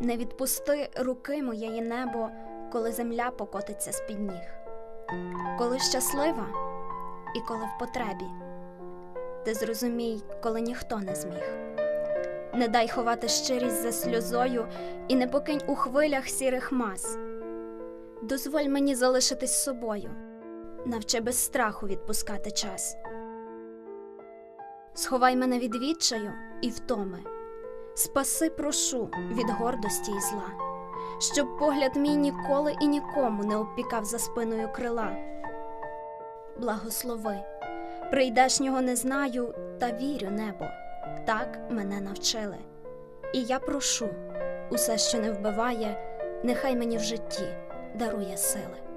Не відпусти руки моєї небо, коли земля покотиться з під ніг, коли щаслива і коли в потребі. Ти зрозумій, коли ніхто не зміг. Не дай ховати щирість за сльозою і не покинь у хвилях сірих мас. Дозволь мені залишитись собою, навчи без страху відпускати час. Сховай мене від відчаю і втоми, спаси, прошу від гордості і зла, щоб погляд мій ніколи і нікому не обпікав за спиною крила. Благослови, прийдешнього не знаю, та вірю, небо, так мене навчили. І я прошу, усе, що не вбиває, нехай мені в житті дарує сили.